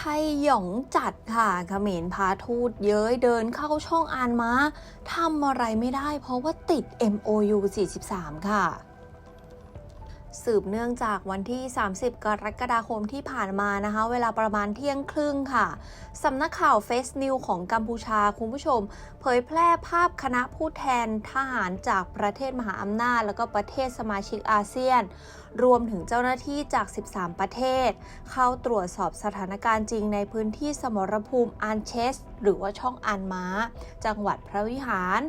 ไทยหยองจัดค่ะเขมรพาทูตเย้ยเดินเข้าช่องอานม้าทำอะไรไม่ได้เพราะว่าติด MOU 43 ค่ะ สืบเนื่องจากวันที่ 30 กรกฎาคมที่ผ่านมานะคะ เวลาประมาณเที่ยงครึ่งค่ะสำนักข่าวเฟสนิวของกัมพูชาคุณผู้ชม เผยแพร่ภาพคณะผู้แทนทหารจากประเทศมหาอำนาจ แล้วก็ประเทศสมาชิกอาเซียน รวมถึงเจ้าหน้าที่จาก 13 ประเทศ เข้าตรวจสอบสถานการณ์จริงในพื้นที่สมรภูมิอันเชส หรือว่าช่องอันม้า จังหวัดพระวิหาร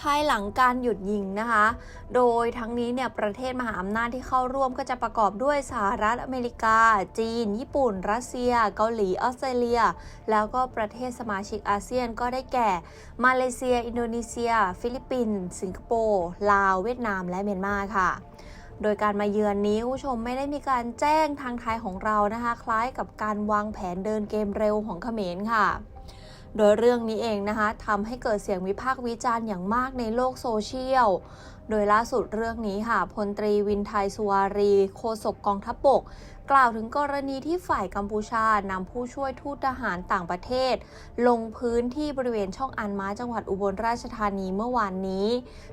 ภายหลังการหยุดยิงนะคะ โดยทั้งนี้เนี่ยประเทศมหาอำนาจที่เข้าร่วมก็จะประกอบด้วยสหรัฐอเมริกา จีน ญี่ปุ่น รัสเซีย เกาหลี ออสเตรเลีย แล้วก็ประเทศสมาชิกอาเซียนก็ได้แก่ มาเลเซีย อินโดนีเซีย ฟิลิปปินส์ สิงคโปร์ ลาว เวียดนาม และเมียนมาค่ะโดยการมาเยือนนี้คุณผู้ชมไม่ได้มีการแจ้งทางไทยของเรานะคะ คล้ายกับการวางแผนเดินเกมเร็วของเขมรค่ะ โดยเรื่องนี้เองนะคะทำให้เกิดเสียงวิพากษ์วิจารณ์อย่างมากในโลกโซเชียล โดยล่าสุดเรื่องนี้ค่ะพลตรีวินไทยสุวารี โฆษกกองทัพบก กล่าวถึงกรณีที่ฝ่ายกัมพูชานำผู้ช่วยทูตทหารต่างประเทศ ลงพื้นที่บริเวณช่องอันมาจังหวัดอุบลราชธานีเมื่อวานนี้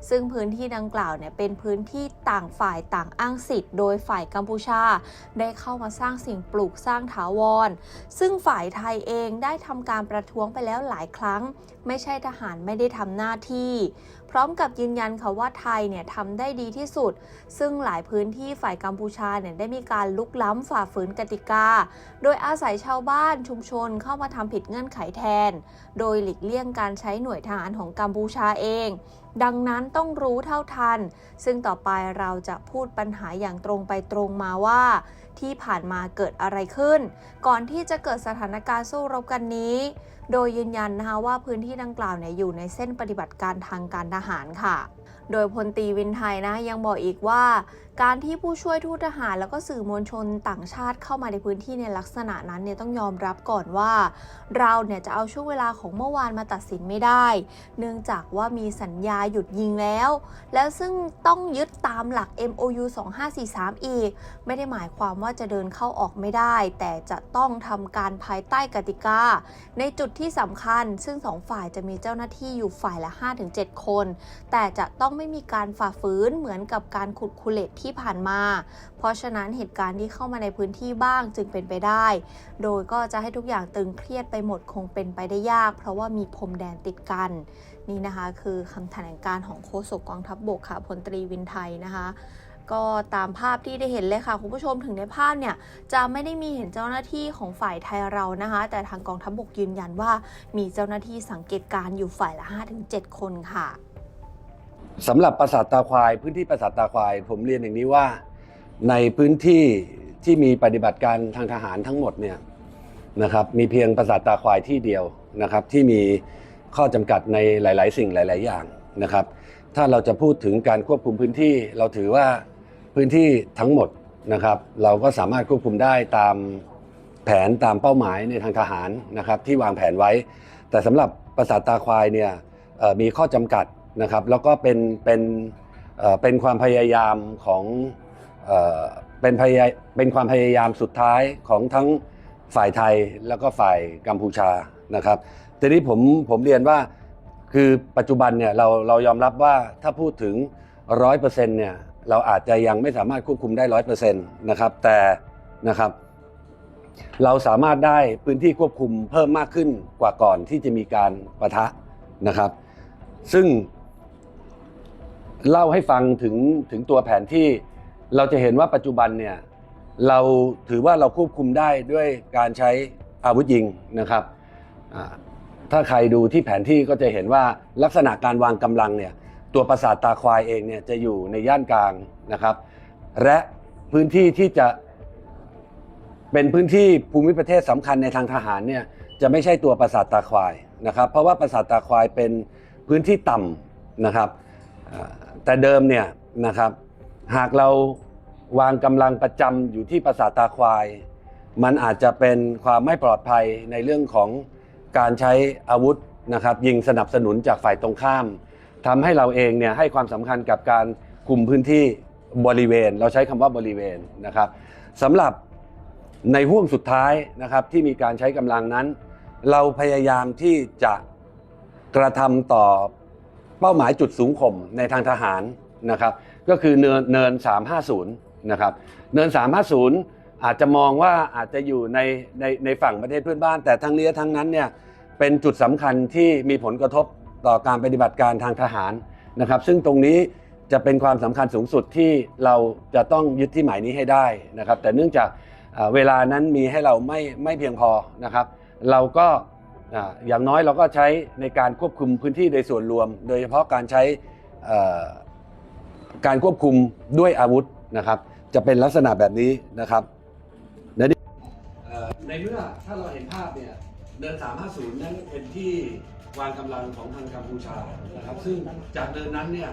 ซึ่งพื้นที่ดังกล่าวเนี่ยเป็นพื้นที่ต่างฝ่ายต่างอ้างสิทธิ์โดยฝ่ายกัมพูชา ได้เข้ามาสร้างสิ่งปลูกสร้างถาวร ซึ่งฝ่ายไทยเองได้ทำการประท้วงไปแล้วหลายครั้ง ไม่ใช่ทหารไม่ได้ทำหน้าที่ พร้อมกับยืนยันค่ะว่าไทยเนี่ยทำได้ดีที่สุด ซึ่งหลายพื้นที่ฝ่ายกัมพูชาเนี่ยได้มีการลุกล้ำฝ่าฝืนกติกา โดยอาศัยชาวบ้านชุมชนเข้ามาทำผิดเงื่อนไขแทน โดยหลีกเลี่ยงการใช้หน่วยทหารของกัมพูชาเอง ดังนั้นต้องรู้เท่าทัน ซึ่งต่อไปเราจะพูดปัญหาอย่างตรงไปตรงมาว่า ที่ผ่านมาเกิดอะไรขึ้น ก่อนที่จะเกิดสถานการณ์สู้รบกันนี้ โดยยืนยันนะคะว่าพื้นที่ดังกล่าวเนี่ยอยู่ในเส้นปฏิบัติการทางการทหารค่ะ โดยพลตีวินไทยนะยังบอกอีกว่า การที่ผู้ช่วยทูตทหารแล้วก็สื่อมวลชนต่างชาติเข้ามาในพื้นที่ในลักษณะนั้นเนี่ยต้องยอมรับก่อนว่า เราเนี่ยจะเอาช่วงเวลาของเมื่อวานมาตัดสินไม่ได้ เนื่องจากว่ามีสัญญาหยุดยิงแล้ว แล้วซึ่งต้องยึดตามหลัก MOU 2543 อีก ไม่ได้หมายความว่าจะเดินเข้าออกไม่ได้ แต่จะต้องทำการภายใต้กติกา ในจุดที่สำคัญ ซึ่งสองฝ่ายจะมีเจ้าหน้าที่อยู่ฝ่ายละ 5-7 คน แต่จะต้องไม่มีการฝ่าฝืนเหมือนกับการขุดคูเลตที่ผ่านมา เพราะฉะนั้นเหตุการณ์ที่เข้ามาในพื้นที่บ้างจึงเป็นไปได้ โดยก็จะให้ทุกอย่างตึงเครียดไปหมดคงเป็นไปได้ยาก เพราะว่ามีพรมแดนติดกัน นี่นะคะ คือคำแถลงการของโฆษกกองทัพบบกค่ะพลตรีวินไทยนะคะก็ตามภาพที่ได้เห็นเลยค่ะ คุณผู้ชมถึงในภาพเนี่ย จะไม่ได้มีเห็นเจ้าหน้าที่ของฝ่ายไทยเรานะคะ แต่ทางกองทัพบบกยืนยันว่า มีเจ้าหน้าที่สังเกตการณ์อยู่ฝ่ายละ 5-7 คนค่ะ สำหรับปราสาทตาควาย พื้นที่ปราสาทตาควาย ผมเรียนอย่างนี้ว่า ในพื้นที่ที่มีปฏิบัติการทางทหารทั้งหมดเนี่ยนะครับมีเพียงปราสาทตาควายที่เดียวนะครับ ที่มีข้อจำกัดในหลาย ๆ สิ่งหลาย ๆ อย่างนะครับ ถ้าเราจะพูดถึงการควบคุมพื้นที่ เราถือว่าพื้นที่ทั้งหมดนะครับ เราก็สามารถควบคุมได้ตามแผนตามเป้าหมายในทางทหารนะครับ ที่วางแผนไว้ แต่สำหรับปราสาทตาควายเนี่ยมีข้อจำกัด นะครับแล้วก็เป็นเป็นเป็นความพยายามของเอ่อเป็นพยายเป็นความพยายามสุดท้ายของทั้งฝ่ายไทยแล้วก็ฝ่ายกัมพูชานะครับทีนี้ผมผมเรียนว่าคือปัจจุบันเนี่ยเราเรายอมรับว่าถ้าพูดถึงร้อยเปอร์เซ็นต์เนี่ยเราอาจจะยังไม่สามารถควบคุมได้ร้อยเปอร์เซ็นต์นะครับแต่นะครับเราสามารถได้พื้นที่ควบคุมเพิ่มมากขึ้นกว่าก่อนที่จะมีการประทะนะครับ ซึ่ง เล่าให้ฟังถึงถึงตัวแผนที่ เราจะเห็นว่าปัจจุบันเนี่ยเราถือว่าเราควบคุมได้ด้วยการใช้อาวุธยิงนะครับถ้าใครดูที่แผนที่ก็จะเห็นว่าลักษณะการวางกำลังเนี่ยตัวปราสาทตาควายเองเนี่ยจะอยู่ในย่านกลางนะครับ และพื้นที่ที่จะเป็นพื้นที่ภูมิประเทศสำคัญในทางทหารเนี่ยจะไม่ใช่ตัวปราสาทตาควายนะครับ เพราะว่าปราสาทตาควายเป็นพื้นที่ต่ำนะครับ แต่เดิมเนี่ยนะครับหากเราวางกำลังประจำอยู่ที่ปราสาทตาควาย มันอาจจะเป็นความไม่ปลอดภัยในเรื่องของการใช้อาวุธนะครับยิงสนับสนุนจากฝ่ายตรงข้ามทำให้เราเองเนี่ยให้ความสำคัญกับการคุมพื้นที่บริเวณ เราใช้คำว่าบริเวณนะครับสำหรับในห่วงสุดท้ายนะครับที่มีการใช้กำลังนั้น เราพยายามที่จะกระทำต่อ เป้าหมายจุดสูงข่มในทางทหารนะครับ ก็คือเนินเนิน 350 นะครับ เนิน 350 อาจจะมองว่าอาจจะอยู่ในในในฝั่งประเทศเพื่อนบ้าน แต่ทั้งนี้ทั้งนั้นเนี่ยเป็นจุดสำคัญที่มีผลกระทบต่อการปฏิบัติการทางทหารนะครับ ซึ่งตรงนี้จะเป็นความสำคัญสูงสุดที่เราจะต้องยึดที่หมายนี้ให้ได้นะครับ แต่เนื่องจากเวลานั้นมีให้เราไม่ไม่เพียงพอนะครับ เราก็ อย่างน้อยเราก็ใช้ในการควบคุมพื้นที่โดยส่วนรวม โดยเฉพาะการใช้การควบคุมด้วยอาวุธนะครับ จะเป็นลักษณะแบบนี้นะครับในเมื่อถ้าเราเห็นภาพเนี่ยเนิน 350 นั้นเป็นที่วางกำลังของทางกัมพูชานะครับ ซึ่งจากเนินนั้นเนี่ย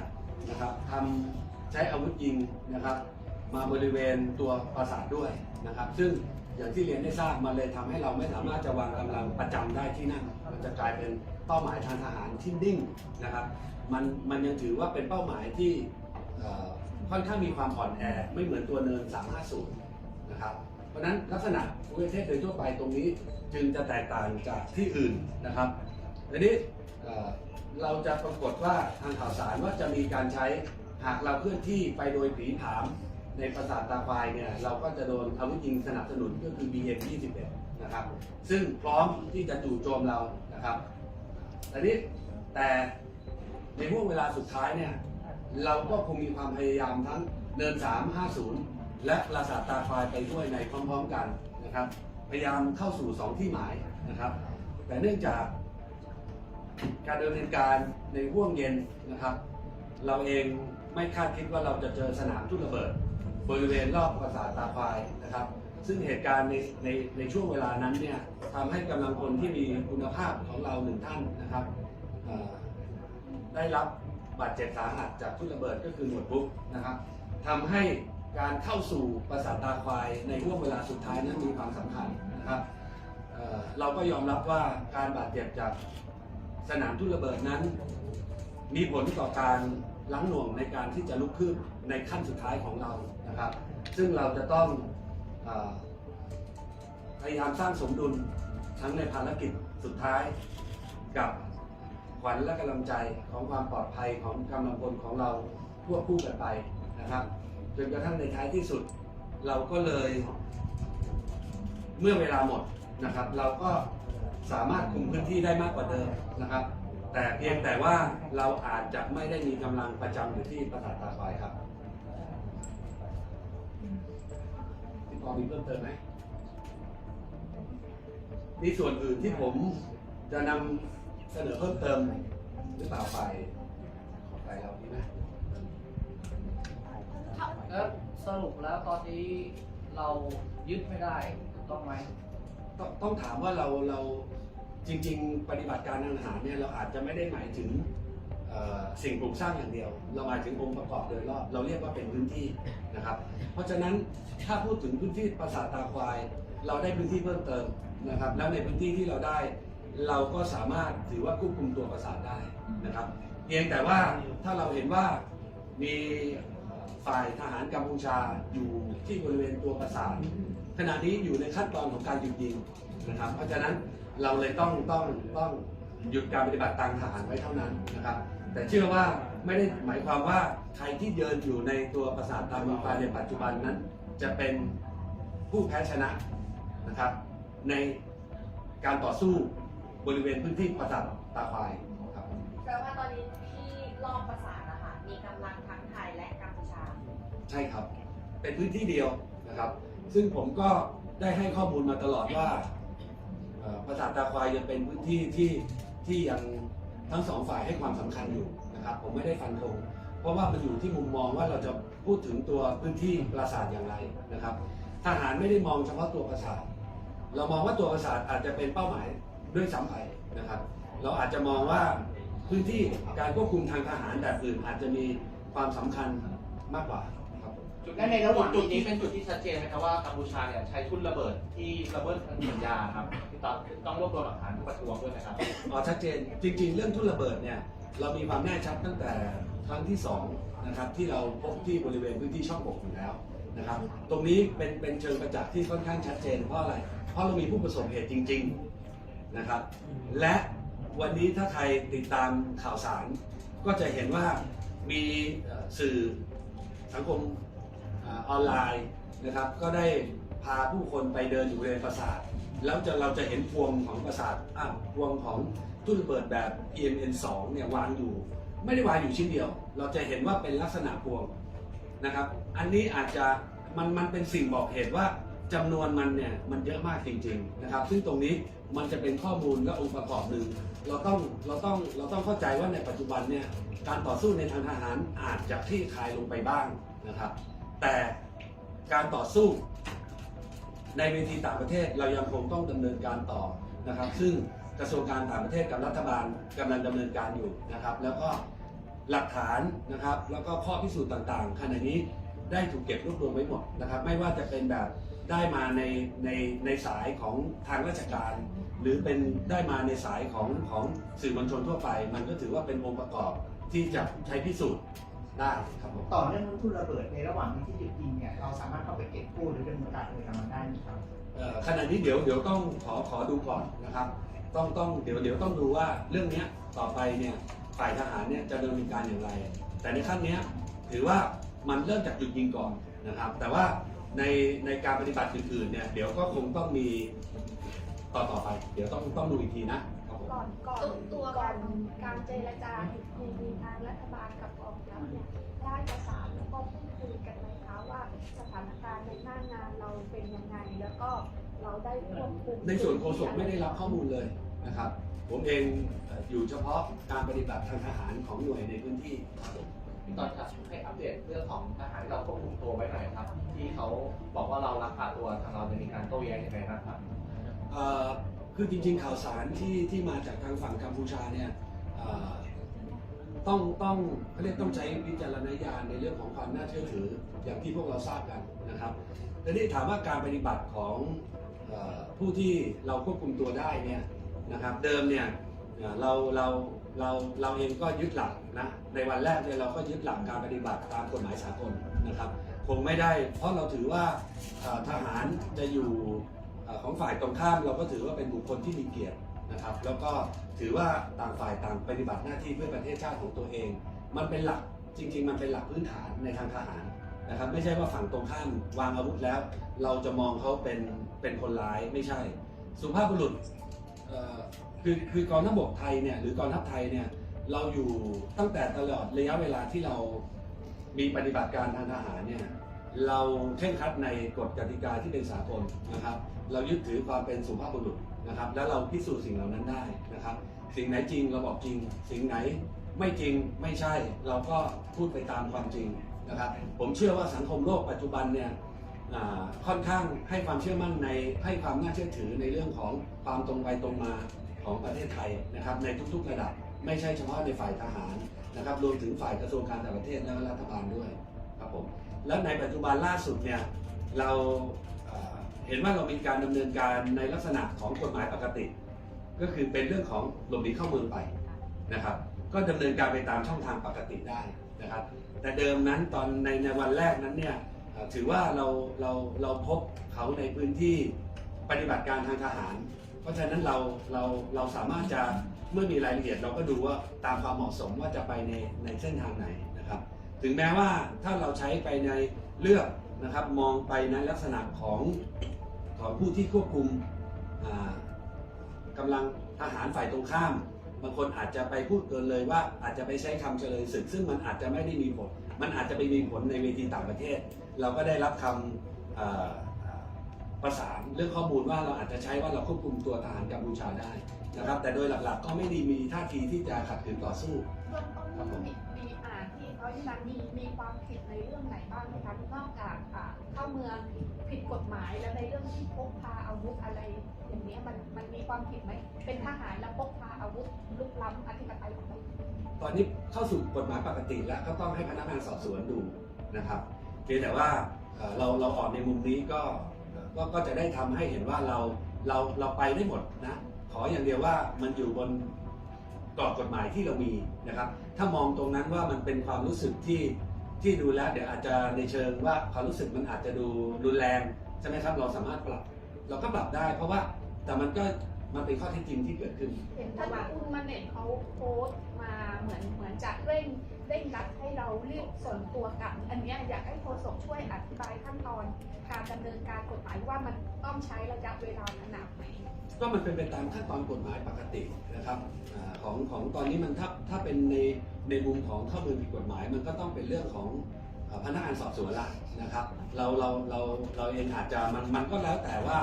นะครับทำใช้อาวุธยิงนะครับ มาบริเวณตัวปราสาทด้วยนะครับ ซึ่ง อย่างที่เรียนได้ทราบมาเลยทำให้เราไม่สามารถจะวางกำลังประจำได้ที่นั่นมันจะกลายเป็นเป้าหมายทางทหารที่นิ่งนะครับมันมันยังถือว่าเป็นเป้าหมายที่ค่อนข้างมีความอ่อนแอไม่เหมือนตัวเนิน 350 นะครับ เพราะฉะนั้นลักษณะภูมิประเทศโดยทั่วไปตรงนี้จึงจะแตกต่างจากที่อื่นนะครับทีนี้เอ่อเราจะปรากฏว่าทางข่าวสารว่าจะมีการใช้หากเราเคลื่อนที่ไปโดยผีผาม ในปราสาทตาควายเนี่ยเราก็จะโดนอาวุธยิงสนับสนุนก็คือ BM 21นะครับ ซึ่งพร้อมที่จะจู่โจมเรานะครับแต่นี้แต่ในห่วงเวลาสุดท้ายเนี่ยเราก็คงมีความพยายามทั้งเนิน 350 และปราสาทตาควายไปด้วยในพร้อมๆกันนะครับ พยายามเข้าสู่ 2 ที่หมายนะครับ แต่เนื่องจากการดำเนินการในห่วงเย็นนะครับ เราเองไม่คาดคิดว่าเราจะเจอสนามทุ่นระเบิด บริเวณรอบปราสาทตาควายนะครับ ซึ่งเหตุการณ์ในในในช่วงเวลานั้นเนี่ยทำให้กำลังพลที่มีคุณภาพของเราหนึ่งท่านนะครับได้รับบาดเจ็บสาหัสจากทุ่นระเบิดก็คือหมวดบุ๊กนะครับทำให้การเข้าสู่ปราสาทตาควายในช่วงเวลาสุดท้ายนั้นมีความสำคัญนะครับเเราก็ยอมรับว่าการบาดเจ็บจากสนามทุ่นระเบิดนั้น มีผลต่อการ ลังหน่วงในการที่จะลุกขึ้นในขั้นสุดท้ายของเรานะครับ ซึ่งเราจะต้องอพยายามสร้างสมดุลทั้งในภารกิจสุดท้ายกับขวัญและกำลังใจของความปลอดภัยของกำลังพลของเราควบคู่กันไปนะครับจนกระทั่งในท้ายที่สุด เราก็เลยเมื่อเวลาหมดนะครับ เราก็สามารถคุมพื้นที่ได้มากกว่าเดิมนะครับ แต่เพียงแต่ว่าเราอาจจะไม่ได้มีกำลังประจำอยู่ที่ปราสาทตาควายครับพี่ปอมีเพิ่มเติมไหมมีส่วนอื่นที่ผมจะนำเสนอเพิ่มเติมหรือเปล่าไปขอไปเราดีไหมแล้วสรุปแล้วตอนนี้เรายึดไม่ได้ถูกต้องไหม ต้องต้องถามว่าเราเรา จริง ๆ ปฏิบัติการทางทหารเนี่ยเราอาจจะไม่ได้หมายถึงเอ่อสิ่งปลูกสร้างอย่างเดียว เราหมายถึงองค์ประกอบโดยรอบเราเรียกว่าเป็นพื้นที่นะครับ เพราะฉะนั้นถ้าพูดถึงพื้นที่ปราสาทตาควาย เราได้พื้นที่เพิ่มเติมนะครับ แล้วในพื้นที่ที่เราได้ เราก็สามารถถือว่าควบคุมตัวปราสาทได้นะครับเพียงแต่ว่าถ้าเราเห็นว่ามีฝ่ายทหารกัมพูชาอยู่ที่บริเวณตัวปราสาทขณะนี้อยู่ในขั้นตอนของการหยุดยิง นะครับ เพราะฉะนั้นเราเลยต้องต้องต้องหยุดการปฏิบัติทางทหารไว้เท่านั้นนะครับ แต่เชื่อว่าไม่ได้หมายความว่าใครที่เดินอยู่ในตัวปราสาทตามีฟาในปัจจุบันนั้น จะเป็นผู้แพ้ชนะนะครับ ในการต่อสู้บริเวณพื้นที่ปราสาทตาควายครับแปลว่าตอนนี้ที่รอบประสานนะคะมีกำลังทั้งไทยและกัมพูชา ใช่ครับ เป็นพื้นที่เดียวนะครับ ซึ่งผมก็ได้ให้ข้อมูลมาตลอดว่าเอ่อ ปราสาทตาควายยังเป็นพื้นที่ที่ที่ยังทั้งสองฝ่ายให้ความสำคัญอยู่นะครับ ผมไม่ได้ฟันธงเพราะว่ามันอยู่ที่มุมมองว่าเราจะพูดถึงตัวพื้นที่ปราสาทอย่างไรนะครับ ทหารไม่ได้มองเฉพาะตัวปราสาท เรามองว่าตัวปราสาทอาจจะเป็นเป้าหมายด้วยซ้ำไปนะครับ เราอาจจะมองว่าพื้นที่การควบคุมทางทหารแบบอื่นอาจจะมีความสำคัญมากกว่า จุดนั้นในระหว่างจุดนี้เป็นจุดที่ชัดเจนไหมครับว่ากัมพูชาเนี่ยใช้ทุ่นระเบิดที่ระเบิดทางสัญญาครับที่ต้องต้องรวบรวมหลักฐานประท้วงด้วยนะครับอ๋อชัดเจนจริง ๆ เรื่องทุ่นระเบิดเนี่ยเรามีความแน่ชัดตั้งแต่ครั้งที่สองนะครับที่เราพบที่บริเวณพื้นที่ช่องบกอยู่แล้วนะครับตรงนี้เป็นเป็นเชิงประจักษ์ที่ค่อนข้างชัดเจนเพราะอะไร เพราะเรามีผู้ประสบเหตุจริง ๆนะครับ และวันนี้ถ้าใครติดตามข่าวสาร ก็จะเห็นว่ามีเอ่อสื่อสังคม ออนไลน์นะครับก็ได้พาผู้คนไปเดินอยู่บริเวณปราสาท แล้วจะเราจะเห็นพวงของปราสาทอะพวงของตู้ระเบิดแบบ EMN 2เนี่ยวางอยู่ ไม่ได้วางอยู่ชิ้นเดียว เราจะเห็นว่าเป็นลักษณะพวงนะครับ อันนี้อาจจะมันมันเป็นสิ่งบอกเหตุว่าจำนวนมันเนี่ยมันเยอะมากจริงๆนะครับ ซึ่งตรงนี้มันจะเป็นข้อมูลและองค์ประกอบหนึ่งเราต้องเราต้องเราต้องเข้าใจว่าในปัจจุบันเนี่ยการต่อสู้ในทางทหารอาจจะคลี่คลายลงไปบ้างนะครับ แต่การต่อสู้ในเวทีต่างประเทศเรายังคงต้องดำเนินการต่อนะครับ ซึ่งกระทรวงการต่างประเทศกับรัฐบาลกำลังดำเนินการอยู่นะครับ แล้วก็หลักฐานนะครับ แล้วก็ข้อพิสูจน์ต่างๆขณะนี้ได้ถูกเก็บรวบรวมไว้หมดนะครับ ไม่ว่าจะเป็นแบบได้มาในในในสายของทางราชการ หรือเป็นได้มาในสายของของสื่อมวลชนทั่วไป มันก็ถือว่าเป็นองค์ประกอบที่จะใช้พิสูจน์ ได้ครับผมต่อเนื่องเรื่องทุนระเบิดในระหว่างที่หยุดยิงเนี่ยเราสามารถเข้าไปเก็บกู้หรือดำเนินการอะไรกับมันได้ไหมครับเอ่อขณะนี้เดี๋ยวเดี๋ยวต้องขอขอดูก่อนนะครับ ต้องต้องเดี๋ยวเดี๋ยวต้องดูว่าเรื่องเนี้ยต่อไปเนี่ยฝ่ายทหารเนี่ยจะดำเนินการอย่างไร แต่ในขั้นเนี้ยถือว่ามันเริ่มจากหยุดยิงก่อนนะครับ แต่ว่าในในการปฏิบัติอื่นๆเนี่ยเดี๋ยวก็คงต้องมีต่อต่อไป เดี๋ยวต้องต้องดูอีกทีนะครับผม ก่อนก่อนตัวตัวก่อนการการเจรจามีมีทางรัฐบาลกับกองทัพเนี่ยได้ประสานแล้วก็พูดคุยกันไหมคะว่าสถานการณ์ในหน้างานเราเป็นยังไงแล้วก็เราได้ควบคุมในส่วนโฆษกไม่ได้รับข้อมูลเลยนะครับ ผมเองเอ่ออยู่เฉพาะการปฏิบัติทางทหารของหน่วยในพื้นที่ครับผมพี่ตอนครับให้อัปเดตเรื่องของทหารที่เราควบคุมตัวไว้หน่อยครับ ที่เขาบอกว่าเราลักพาตัวทางเราจะมีการโต้แย้งยังไงบ้างครับเอ่อ คือจริง ๆ ข่าวสารที่ที่มาจากทางฝั่งกัมพูชาเนี่ยต้องต้องเขาเรียกต้องใช้วิจารณญาณในเรื่องของความน่าเชื่อถืออย่างที่พวกเราทราบกันนะครับแต่นี่ถามว่าการปฏิบัติของผู้ที่เราควบคุมตัวได้เนี่ยนะครับเดิมเนี่ยเราเราเราเราเองก็ยึดหลักนะในวันแรกเนี่ยเราก็ยึดหลักการปฏิบัติตามกฎหมายสากลนะครับ คงไม่ได้ เพราะเราถือว่าทหารจะอยู่ ของฝ่ายตรงข้ามเราก็ถือว่าเป็นบุคคลที่มีเกียรตินะครับ แล้วก็ถือว่าต่างฝ่ายต่างปฏิบัติหน้าที่เพื่อประเทศชาติของตัวเอง มันเป็นหลักจริง ๆ มันเป็นหลักพื้นฐานในทางทหารนะครับ ไม่ใช่ว่าฝั่งตรงข้ามวางอาวุธแล้ว เราจะมองเขาเป็นเป็นคนร้ายไม่ใช่ สุภาพบุรุษคือคือกองทัพบกไทยเนี่ยหรือกองทัพไทยเนี่ยเราอยู่ตั้งแต่ตลอดระยะเวลาที่เรามีปฏิบัติการทางทหารเนี่ยเราเคร่งครัดในกฎกติกาที่เป็นสากลนะครับ เรายึดถือความเป็นสุภาพบุรุษนะครับ แล้วเราพิสูจน์สิ่งเหล่านั้นได้นะครับ สิ่งไหนจริงเราบอกจริง สิ่งไหนไม่จริงไม่ใช่ เราก็พูดไปตามความจริงนะครับ ผมเชื่อว่าสังคมโลกปัจจุบันเนี่ยค่อนข้างให้ความเชื่อมั่นในให้ความน่าเชื่อถือในเรื่องของความตรงไปตรงมาของประเทศไทยนะครับ ในทุกๆระดับไม่ใช่เฉพาะในฝ่ายทหารนะครับรวมถึงฝ่ายกระทรวงการต่างประเทศและรัฐบาลด้วยครับผมและในปัจจุบันล่าสุดเนี่ยเรา เห็นว่าเรามีการดำเนินการในลักษณะของกฎหมายปกติ ก็คือเป็นเรื่องของหลบหนีเข้าเมืองไปนะครับ ก็ดำเนินการไปตามช่องทางปกติได้นะครับ แต่เดิมนั้นตอนในในวันแรกนั้นเนี่ยถือว่าเราเราเราพบเขาในพื้นที่ปฏิบัติการทางทหาร เพราะฉะนั้นเราเราเราสามารถจะเมื่อมีรายละเอียดเราก็ดูว่าตามความเหมาะสมว่าจะไปในในเส้นทางไหนนะครับ ถึงแม้ว่าถ้าเราใช้ไปในเลือกนะครับมองไปในลักษณะของ ของผู้ที่ควบคุมอ่ากำลังทหารฝ่ายตรงข้าม บางคนอาจจะไปพูดเกินเลยว่าอาจจะไปใช้คำเจริญศึก ซึ่งมันอาจจะไม่ได้มีผล มันอาจจะไปมีผลในเวทีต่างประเทศ เราก็ได้รับคำประสานเรื่องข้อมูลว่าเราอาจจะใช้ว่าเราควบคุมตัวทหารกัมพูชาได้นะครับ แต่โดยหลักๆ ก็ไม่ได้มีท่าทีที่จะขัดขืนต่อสู้เบื้องต้นมี มีอ่าที่นั้นมีมีความผิดในเรื่องไหนบ้างไหมคะนอกจากเข้าเมืองผิดกฎหมายแล้วในเรื่องที่พกพาอาวุธอะไรอย่างนี้มันมันมีความผิดไหมเป็นทหารแล้วพกพาอาวุธลุกล้ำอธิปไตยของเราตอนนี้เข้าสู่กฎหมายปกติแล้วก็ต้องให้พนักงานสอบสวนดูนะครับเพียงแต่ว่าเราเราออกในมุมนี้ก็ก็ก็จะได้ทำให้เห็นว่าเราเราเราไปได้หมดนะขออย่างเดียวว่ามันอยู่บน กรอบกฎหมายที่เรามีนะครับ ถ้ามองตรงนั้นว่ามันเป็นความรู้สึกที่ที่ดูแล้วเดี๋ยวอาจจะในเชิงว่าความรู้สึกมันอาจจะดูรุนแรงใช่ไหมครับ เราสามารถปรับ เราก็ปรับได้ เพราะว่าแต่มันก็มันเป็นข้อเท็จจริงที่เกิดขึ้น เห็นท่านคุณมาเน็ตเขาโพสต์มาเหมือนเหมือนจะเร่ง เร่งรัดให้เรารีบส่งตัวกลับ อันนี้อยากให้โฆษกช่วยอธิบายขั้นตอน การดำเนินการกฎหมายว่ามันต้องใช้ระยะเวลาขนาดไหนก็มันเป็นไปตามขั้นตอนกฎหมายปกตินะครับของของตอนนี้มันถ้าถ้าเป็นในในมุมของข้อมูลผิดกฎหมาย มันก็ต้องเป็นเรื่องของพนักงานสอบสวนละนะครับเราเราเราเราเองอาจจะมันมันก็แล้วแต่ว่า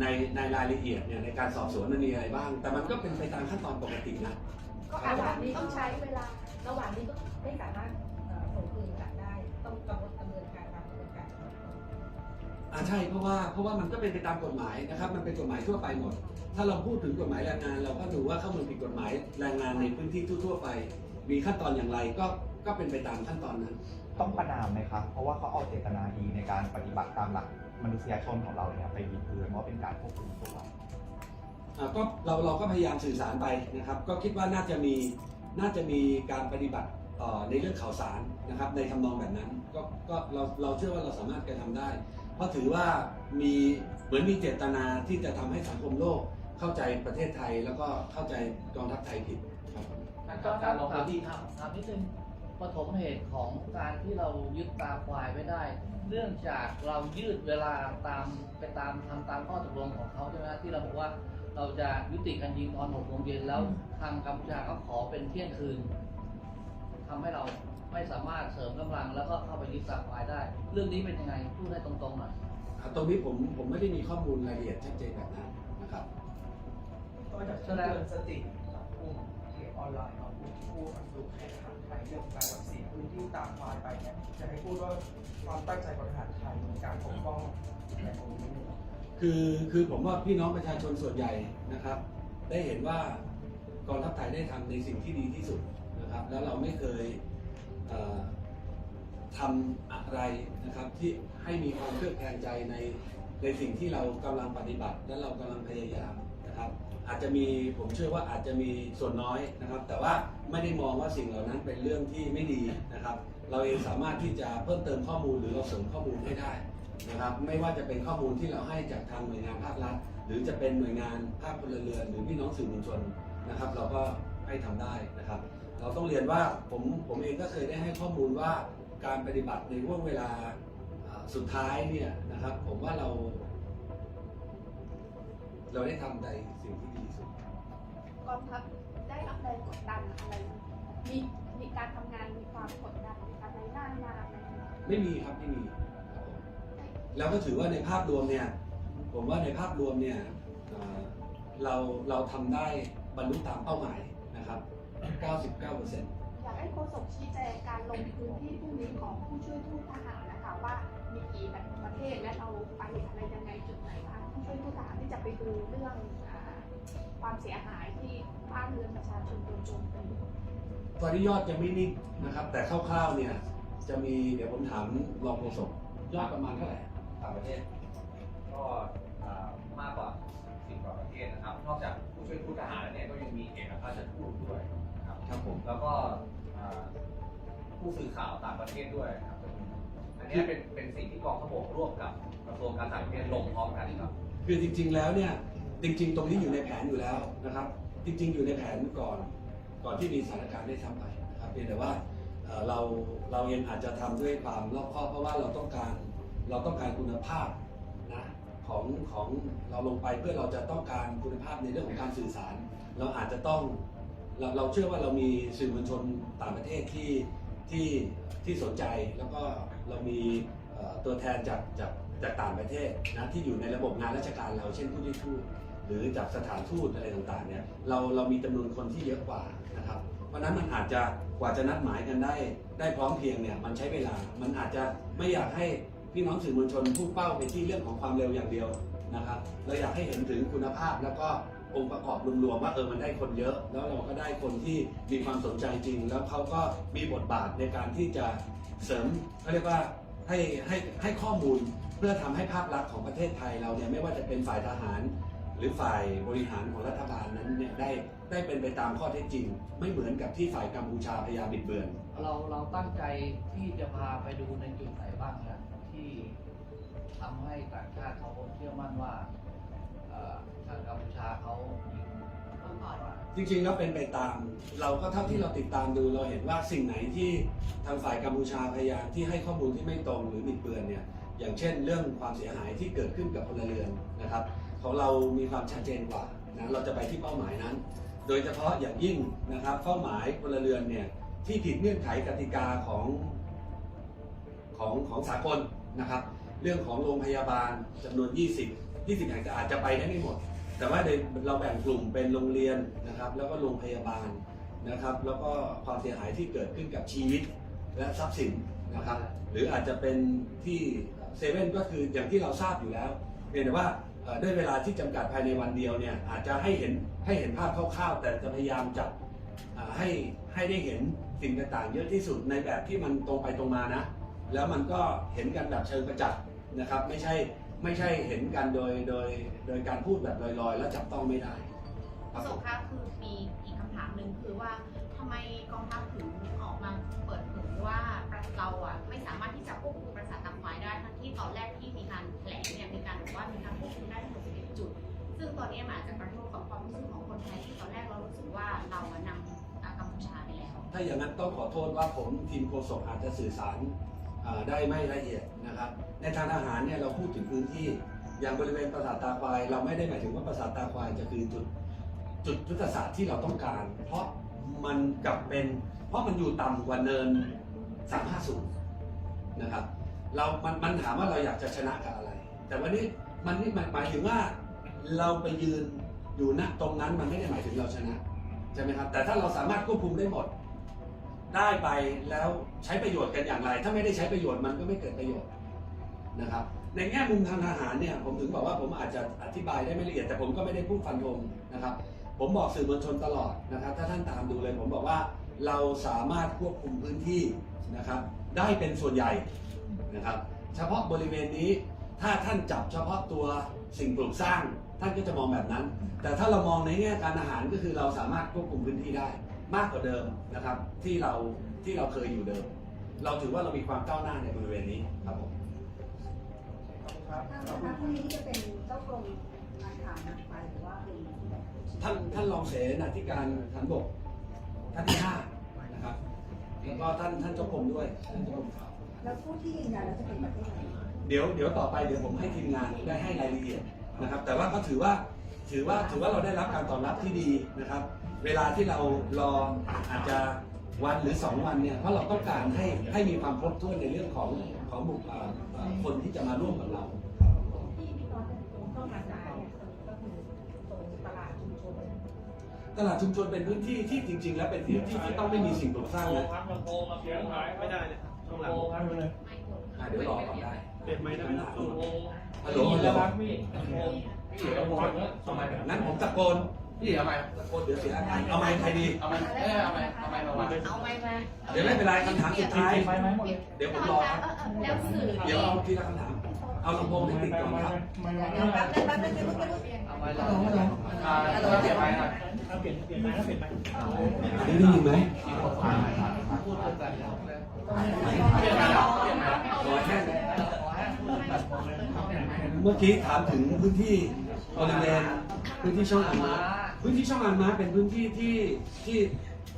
ในในรายละเอียดเนี่ยในการสอบสวนมันมีอะไรบ้าง แต่มันก็เป็นไปตามขั้นตอนปกตินะ ก็อาจจะต้องใช้เวลา ระหว่างนี้ก็ไม่สามารถเอ่อส่งคืนกลับได้ ต้องกำหนดดำเนินการตามกระบวนการอ่าใช่เพราะว่าเพราะว่ามันก็เป็นไปตามกฎหมายนะครับ มันเป็นกฎหมายทั่วไปหมด ถ้าเราพูดถึงกฎหมายแรงงาน เราก็ดูว่าข้อมูลผิดกฎหมายแรงงานในพื้นที่ทั่วๆไป มีขั้นตอนอย่างไรก็ก็เป็นไปตามขั้นตอนนั้น ต้องประนามไหมครับ เพราะว่าเขาเอาเจตนาดีในการปฏิบัติตามหลักมนุษยชนของเราเนี่ยไปบิดเบือนว่าเป็นการควบคุมตัวอ่า ก็เราเราก็พยายามสื่อสารไปนะครับ ก็คิดว่าน่าจะมีน่าจะมีการปฏิบัติในเรื่องข่าวสารนะครับในทำนองแบบนั้นก็ก็เราเราเชื่อว่าเราสามารถกระทำได้ เพราะถือว่ามีเหมือนมีเจตนาที่จะทำให้สังคมโลกเข้าใจประเทศไทยแล้วก็เข้าใจกองทัพไทยผิดครับการการลงพื้นที่ถามถามนิดนึงปฐมเหตุของการที่เรายึดตาควายไว้ได้ เนื่องจากเรายืดเวลาตามไปตามทำตามข้อตกลงของเขาใช่ไหมที่เราบอกว่า เราจะยุติการยิงตอนหกโมงเย็นแล้วทางกัมพูชาก็ขอเป็นเที่ยงคืนทำให้เราไม่สามารถเสริมกำลังแล้วก็เข้าไปยึดตาควายได้ เรื่องนี้เป็นยังไงพูดให้ตรงๆหน่อยอ่าตรงนี้ผมผมไม่ได้มีข้อมูลรายละเอียดชัดเจนแบบนั้นนะครับก็จะเตือนสติสังคมเกี่ยวออนไลน์เนาะผู้ผู้ทำดูแข่งขันไทยเรื่องการวัคซีนพื้นที่ตามควายไปเนี่ยจะให้พูดว่าความตั้งใจของทหารไทยในการปกป้องแต่ตรงนี้เนี่ย คือคือผมว่าพี่น้องประชาชนส่วนใหญ่นะครับ ได้เห็นว่ากองทัพไทยได้ทำในสิ่งที่ดีที่สุดนะครับ แล้วเราไม่เคยเอ่อทำอะไรนะครับที่ให้มีความเครือบแคลงใจในในสิ่งที่เรากำลังปฏิบัติ และเรากำลังพยายามนะครับ อาจจะมีผมเชื่อว่าอาจจะมีส่วนน้อยนะครับ แต่ว่าไม่ได้มองว่าสิ่งเหล่านั้นเป็นเรื่องที่ไม่ดีนะครับ เราเองสามารถที่จะเพิ่มเติมข้อมูลหรือเราเสริมข้อมูลให้ได้ นะครับไม่ว่าจะเป็นข้อมูลที่เราให้จากทางหน่วยงานภาครัฐ หรือจะเป็นหน่วยงานภาคพลเรือนหรือพี่น้องสื่อมวลชนนะครับ เราก็ให้ทำได้นะครับ เราต้องเรียนว่าผมผมเองก็เคยได้ให้ข้อมูลว่าการปฏิบัติในห่วงเวลาอ่าสุดท้ายเนี่ยนะครับ ผมว่าเรา เราได้ทำในสิ่งที่ดีที่สุดกองทัพได้รับแรงกดดันอะไรมีมีการทำงานมีความกดดันในการในหน้างานอะไรอย่างเงี้ยไม่มีครับไม่มีครับผม แล้วก็ถือว่าในภาพรวมเนี่ยผมว่าในภาพรวมเนี่ยเอ่อเราเราทำได้บรรลุตามเป้าหมายนะครับ 99%อยากให้โฆษกชี้แจงการลงพื้นที่พรุ่งนี้ของผู้ช่วยทูตทหารนะคะว่ามีกี่ประเทศและเราไปอะไรยังไงจุดไหนบ้างผู้ช่วยทูตทหารที่จะไปดูเรื่องอาความเสียหายที่บ้านเรือนประชาชนโดนโจมตีตอนนี้ยอดยังไม่นิ่งนะครับ แต่คร่าวๆเนี่ยจะมีเดี๋ยวผมถามรองโฆษกยอดประมาณเท่าไหร่ต่างประเทศก็อ่ามากกว่าสิบกว่าประเทศนะครับ นอกจากผู้ช่วยผู้ทหารแล้วเนี่ยก็ยังมีเอกอัครราชทูตด้วยนะครับครับผมแล้วก็อ่าผู้สื่อข่าวต่างประเทศด้วยครับอันเนี้ยเป็นเป็นสิ่งที่กองทัพบกร่วมกับกระทรวงการต่างประเทศลงพร้อมกันครับ คือจริง ๆ แล้วเนี่ยจริง ๆ ตรงนี้อยู่ในแผนอยู่แล้วนะครับ จริง ๆ อยู่ในแผนก่อน ก่อนที่มีสถานการณ์ได้ทำไปนะครับเพียงแต่ว่าเอ่อเราเราเองอาจจะทำด้วยความรอบคอบเพราะว่าเราต้องการ เราต้องการคุณภาพนะของของเราลงไปเพื่อเราจะต้องการคุณภาพในเรื่องของการสื่อสาร เราอาจจะต้องเราเราเชื่อว่าเรามีสื่อมวลชนต่างประเทศที่ที่ที่สนใจแล้วก็เรามีตัวแทนจากจากจากต่างประเทศนะที่อยู่ในระบบงานราชการเราเช่นผู้ที่ทูตหรือจากสถานทูตอะไรต่างๆเนี่ยเราเรามีจำนวนคนที่เยอะกว่านะครับเพราะนั้นมันอาจจะกว่าจะนัดหมายกันได้ ได้พร้อมเพียงเนี่ยมันใช้เวลา มันอาจจะไม่อยากให้ พี่น้องสื่อมวลชนพุ่งเป้าไปที่เรื่องของความเร็วอย่างเดียวนะครับเราอยากให้เห็นถึงคุณภาพแล้วก็องค์ประกอบรวมๆว่าเออมันได้คนเยอะ แล้วเราก็ได้คนที่มีความสนใจจริง แล้วเขาก็มีบทบาทในการที่จะเสริมเขาเรียกว่าให้ให้ให้ข้อมูลเพื่อทำให้ภาพลักษณ์ของประเทศไทยเราเนี่ยไม่ว่าจะเป็นฝ่ายทหาร หรือฝ่ายบริหารของรัฐบาลนั้นเนี่ยได้ได้เป็นไปตามข้อเท็จจริง ไม่เหมือนกับที่ฝ่ายกัมพูชาพยายามบิดเบือน เราเราตั้งใจที่จะพาไปดูในจุดไหนบ้างนะที่ ทำให้ต่างชาติเขาเชื่อมั่นว่าทางกัมพูชาเขายิงต้นต่อว่าจริงๆแล้วเป็นไปตาม เราก็เท่าที่เราติดตามดูเราเห็นว่าสิ่งไหนที่ทางฝ่ายกัมพูชาพยายามที่ให้ข้อมูลที่ไม่ตรงหรือบิดเบือนเนี่ยอย่างเช่น เรื่องความเสียหายที่เกิดขึ้นกับพลเรือนนะครับของเรามีความชัดเจนกว่านะเราจะไปที่เป้าหมายนั้น โดยเฉพาะอย่างยิ่งนะครับเป้าหมายพลเรือนเนี่ยที่ผิดเงื่อนไขกติกาของของของสากลนะครับ เรื่องของโรงพยาบาลจำนวน 20 20แห่งจะอาจจะไปได้ไม่หมด แต่ว่าในเราแบ่งกลุ่มเป็นโรงเรียนนะครับ แล้วก็โรงพยาบาลนะครับ แล้วก็ความเสียหายที่เกิดขึ้นกับชีวิตและทรัพย์สินนะครับ หรืออาจจะเป็นที่เซเว่นก็คืออย่างที่เราทราบอยู่แล้วเพียงแต่ว่าด้วยเวลาที่จำกัดภายในวันเดียวเนี่ยอาจจะให้เห็นให้เห็นภาพคร่าวๆ แต่จะพยายามจับให้ให้ได้เห็นสิ่งต่างๆ เยอะที่สุดในแบบที่มันตรงไปตรงมานะ แล้วมันก็เห็นกันแบบเชิงประจักษ์ นะครับ ไม่ใช่ไม่ใช่เห็นกันโดยโดยโดยการพูดแบบลอยๆ แล้วจับต้องไม่ได้ครับส่งค่ะคือมีอีกคำถามหนึ่งคือว่าทำไมกองทัพถึงออกมาเปิดเผยว่าเราอะไม่สามารถที่จะควบคุมประสาทตาควายได้ทั้งที่ตอนแรกที่มีการแถลงเนี่ยมีการบอกว่ามีการควบคุมได้ทั้งหมด11จุด ซึ่งตอนนี้มันอาจจะกระทบกับความรู้สึกของคนไทยที่ตอนแรกเรารู้สึกว่าเราอะนำอ่ากัมพูชาไปแล้ว ถ้าอย่างนั้นต้องขอโทษว่าผมทีมโฆษกอาจจะสื่อสารอ่า ได้ไม่ละเอียดนะครับ ในทางอาหารเนี่ยเราพูดถึงพื้นที่อย่างบริเวณปราสาทตาควาย เราไม่ได้หมายถึงว่าปราสาทตาควายจะคือจุดจุดยุทธศาสตร์ที่เราต้องการ เพราะมันกลับเป็น เพราะมันอยู่ต่ำกว่าเนิน 350 นะครับ เรา มัน มันถามว่าเราอยากจะชนะกับอะไร แต่วันนี้มันนี่หมายถึงว่าเราไปยืนอยู่ณตรงนั้นมันไม่ได้หมายถึงเราชนะใช่ไหมครับ แต่ถ้าเราสามารถควบคุมได้หมด ได้ไปแล้วใช้ประโยชน์กันอย่างไร ถ้าไม่ได้ใช้ประโยชน์มันก็ไม่เกิดประโยชน์นะครับ ในแง่มุมทางทหารเนี่ยผมถึงบอกว่าผมอาจจะอธิบายได้ไม่ละเอียดแต่ผมก็ไม่ได้พูดฟันธงนะครับ ผมบอกสื่อมวลชนตลอดนะครับ ถ้าท่านตามดูเลย ผมบอกว่าเราสามารถควบคุมพื้นที่นะครับ ได้เป็นส่วนใหญ่นะครับ เฉพาะบริเวณนี้ถ้าท่านจับเฉพาะตัวสิ่งปลูกสร้าง ท่านก็จะมองแบบนั้น แต่ถ้าเรามองในแง่การอาหารก็คือเราสามารถควบคุมพื้นที่ได้ มากกว่าเดิมนะครับ ที่เราที่เราเคยอยู่เดิม เราถือว่าเรามีความก้าวหน้าในบริเวณนี้ครับผมขอบคุณครับทางคณะพรุ่งนี้จะเป็นเจ้ากรมอาคารไปหรือว่าเป็นที่ไหนท่านท่านรองเสนาธิการฐานบกท่านที่ห้านะครับแล้วก็ท่านท่านเจ้ากรมด้วยท่านเจ้ากรมข่าวแล้วผู้ที่ยืนยันแล้วจะเป็นประเทศไหนเดี๋ยวเดี๋ยวต่อไปเดี๋ยวผมให้ทีมงานได้ให้รายละเอียดนะครับ แต่ว่าก็ถือว่า ถือว่าถือว่าเราได้รับการตอบรับที่ดีนะครับ เวลาที่เรารออาจจะวันหรือสองวันเนี่ยเพราะเราต้องการให้ให้มีความครบถ้วนในเรื่องของของบุคเอ่อเอ่อคนที่จะมาร่วมกับเราที่พี่น้องตรงเข้ามาได้เนี่ยก็คือตรงตลาดชุมชนตลาดชุมชนเป็นพื้นที่ที่จริง ๆ แล้วเป็นพื้นที่ที่ต้องไม่มีสิ่งปลูกสร้างนะเสียงหายไม่ได้เลยช่องหลังไม่ควรอะเดี๋ยวรอก่อนได้เปลี่ยนไม้ได้ไหมครับฮัลโหลฮัลโหล พี่เดี๋ยวผมทำไมงั้นผมตะโกนพี่เอาไหมตะโกนเดี๋ยวเสียอาการเอาไมค์ใครดีเอาไหมเอ้ยเอาไหมเอาไหมเอาไหมเอาไปมาเดี๋ยวไม่เป็นไรคำถามสุดท้ายเดี๋ยวผมรอครับแล้วสื่อเดี๋ยวเอาทีละคำถาม เอาลำโพงให้ติดก่อนครับเดี๋ยวแป๊บนึงแป๊บนึงแป๊บนึงเอาไว้เราอ่าเปลี่ยนไม้หน่อยอันนี้ได้ยินไหมพูดเรื่องการเมืองเลยเปลี่ยนไม้แล้วเปลี่ยนไม้แล้วรอแค่ไหนขอให้พูดแบบผมเลยเมื่อกี้ถามถึงพื้นที่ บริเวณพื้นที่ช่องอันม้าพื้นที่ช่องอันม้าเป็นพื้นที่ที่ที่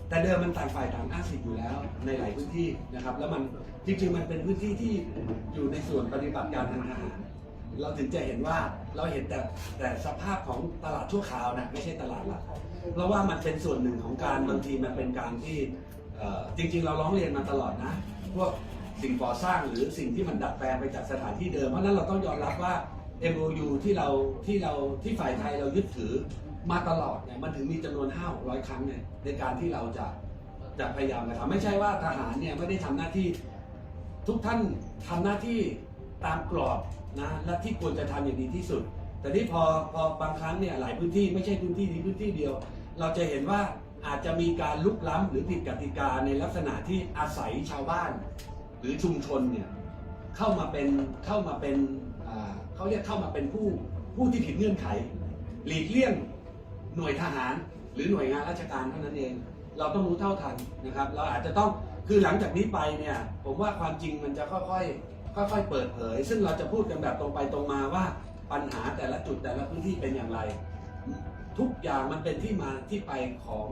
แต่เดิมมันต่างฝ่ายต่างอ้างสิทธิ์อยู่แล้วในหลายพื้นที่นะครับ แล้วมันจริงๆมันเป็นพื้นที่ที่อยู่ในส่วนปฏิบัติการทางทหารเราถึงจะเห็นว่าเราเห็นแต่แต่สภาพของตลาดชั่วคราวนะไม่ใช่ตลาดหลักเพราะว่ามันเป็นส่วนหนึ่งของการบางทีมันเป็นการที่เอ่อจริง ๆ เราร้องเรียนมาตลอดนะพวกสิ่งก่อสร้างหรือสิ่งที่มันดัดแปลงไปจากสถานที่เดิมเพราะฉะนั้นเราต้องยอมรับว่า MOU ที่เราที่เราที่ฝ่ายไทยเรายึดถือมาตลอดเนี่ยมันถึงมีจำนวน 5 6 0 0 ครั้งเนี่ยในการที่เราจะจะพยายามกระทำไม่ใช่ว่าทหารเนี่ยไม่ได้ทำหน้าที่ทุกท่านทำหน้าที่ตามกรอบนะและที่ควรจะทำอย่างดีที่สุด แต่ที่พอพอบางครั้งเนี่ยหลายพื้นที่ไม่ใช่พื้นที่นี้พื้นที่เดียว เราจะเห็นว่าอาจจะมีการลุกล้ำหรือผิดกติกาในลักษณะที่อาศัยชาวบ้าน หรือชุมชนเนี่ยเข้ามาเป็นเข้ามาเป็นอ่า เขาเรียกเข้ามาเป็นผู้ผู้ที่ผิดเงื่อนไข หลีกเลี่ยงหน่วยทหาร หรือหน่วยงานราชการเท่านั้นเอง เราต้องรู้เท่าทันนะครับ เราอาจจะต้องคือหลังจากนี้ไปเนี่ย ผมว่าความจริงมันจะค่อยๆค่อยๆเปิดเผย ซึ่งเราจะพูดกันแบบตรงไปตรงมาว่าปัญหาแต่ละจุดแต่ละพื้นที่เป็นอย่างไร ทุกอย่างมันเป็นที่มาที่ไปของ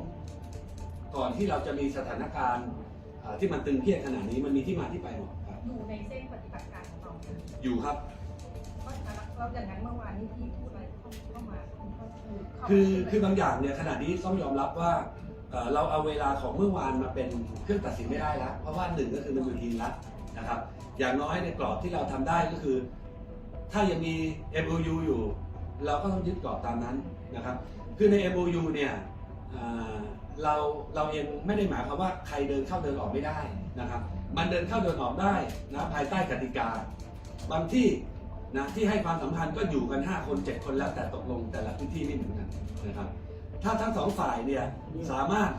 ก่อนที่เราจะมีสถานการณ์เอ่อที่มันตึงเครียดขนาดนี้มันมีที่มาที่ไปหมดครับอยู่ในเส้นปฏิบัติการของเราเนี่ยอยู่ครับ เพราะฉะนั้นเราอย่างนั้นเมื่อวานนี้ที่พูดอะไรเข้ามาคือคือบางอย่างเนี่ยขณะนี้ต้องยอมรับว่าเอ่อเราเอาเวลาของเมื่อวานมาเป็นเครื่องตัดสินไม่ได้แล้วเพราะว่าหนึ่งก็คือมันอยู่ทีมละนะครับอย่างน้อยในกรอบที่เราทำได้ก็คือ ถ้ายังมี MOU อยู่ เราก็ต้องยึดกรอบตามนั้นนะครับ คือใน MOU เนี่ยอ่าเราเราเองไม่ได้หมายความว่าใครเดินเข้าเดินออกไม่ได้นะครับ มันเดินเข้าเดินออกได้นะภายใต้กติกา บางที่ นะที่ให้ความสำคัญก็อยู่กัน 5 คน 7 คนแล้วแต่ตกลงแต่ละพื้นที่ไม่เหมือนกันนะครับ ถ้าทั้งสองฝ่ายเนี่ยสามารถ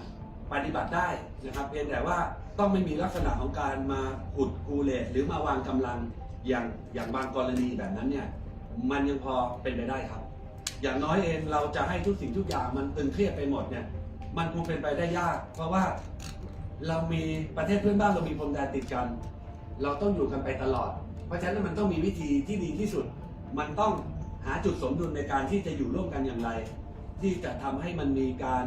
ปฏิบัติได้นะครับเพียงแต่ว่าต้องไม่มีลักษณะของการมาขุดกูเลตหรือมาวางกำลังอย่างอย่างบางกรณีแบบนั้นเนี่ยมันยังพอเป็นไปได้ครับ อย่างน้อยเองเราจะให้ทุกสิ่งทุกอย่างมันตึงเครียดไปหมดเนี่ยมันคงเป็นไปได้ยาก เพราะว่าเรามีประเทศเพื่อนบ้านเรามีพรมแดนติดกัน เราต้องอยู่กันไปตลอด เพราะฉะนั้นมันต้องมีวิธีที่ดีที่สุด มันต้องหาจุดสมดุลในการที่จะอยู่ร่วมกันอย่างไร ที่จะทำให้มันมีการ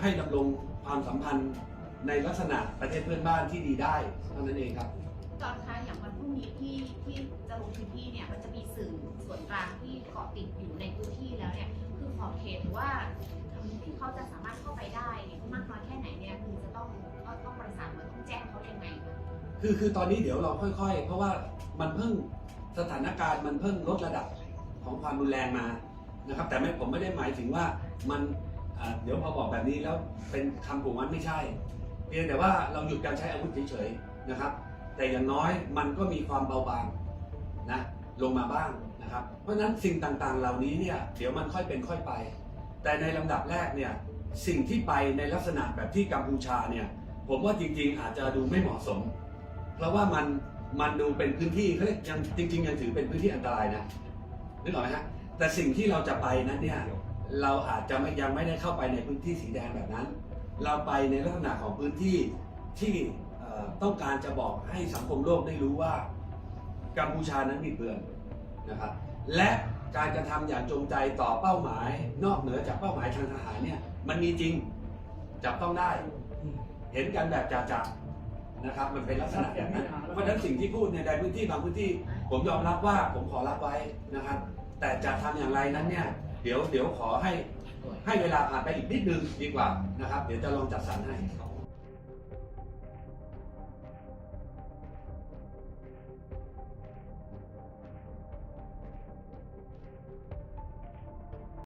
ให้ดำรงความสัมพันธ์ในลักษณะประเทศเพื่อนบ้านที่ดีได้เท่านั้นเองครับตอนคะอย่างวันพรุ่งนี้ที่ที่จะลงพื้นที่เนี่ยมันจะมีสื่อส่วนกลางที่เกาะติดอยู่ในพื้นที่แล้วเนี่ยคือขอบเขตหรือว่าที่เขาจะสามารถเข้าไปได้มากน้อยแค่ไหนเนี่ยคือจะต้องต้องต้องประสานหรือต้องแจ้งเขายังไง คือคือตอนนี้เดี๋ยวเราค่อย ๆ เพราะว่ามันเพิ่งสถานการณ์มันเพิ่งลดระดับของความรุนแรงมานะครับ แต่ไม่ผมไม่ได้หมายถึงว่ามันเดี๋ยวพอบอกแบบนี้แล้วเป็นคำผูกมัดไม่ใช่ เพียงแต่ว่าเราหยุดการใช้อาวุธเฉยๆนะครับ แต่อย่างน้อยมันก็มีความเบาบางนะลงมาบ้างนะครับ เพราะฉะนั้นสิ่งต่างๆ เหล่านี้เนี่ยเดี๋ยวมันค่อยเป็นค่อยไป แต่ในลำดับแรกเนี่ยสิ่งที่ไปในลักษณะแบบที่กัมพูชาเนี่ยผมว่าจริงๆ อาจจะดูไม่เหมาะสม เพราะว่ามันมันดูเป็นพื้นที่เขาเรียกยังจริง ๆ ยังถือเป็นพื้นที่อันตรายนะนึกออกไหมฮะแต่สิ่งที่เราจะไปนั้นเนี่ยเราอาจจะไม่ยังไม่ได้เข้าไปในพื้นที่สีแดงแบบนั้น เราไปในลักษณะของพื้นที่ที่ต้องการจะบอกให้สังคมโลกได้รู้ว่ากัมพูชานั้นบิดเบือนนะครับและการกระทำอย่างจงใจต่อเป้าหมาย นอกเหนือจากเป้าหมายทางทหารเนี่ยมันมีจริงจับต้องได้ เห็นกันแบบจ่าๆ นะครับมันเป็นลักษณะอย่างนั้นเพราะฉะนั้นสิ่งที่พูดในใดพื้นที่บางพื้นที่ ผมยอมรับว่าผมขอรับไว้นะครับ แต่จะทำอย่างไรนั้นเนี่ยเดี๋ยวเดี๋ยวขอให้ให้เวลาผ่านไปอีกนิดนึงดีกว่านะครับ เดี๋ยวจะลองจัดสรรให้ขอบคุณ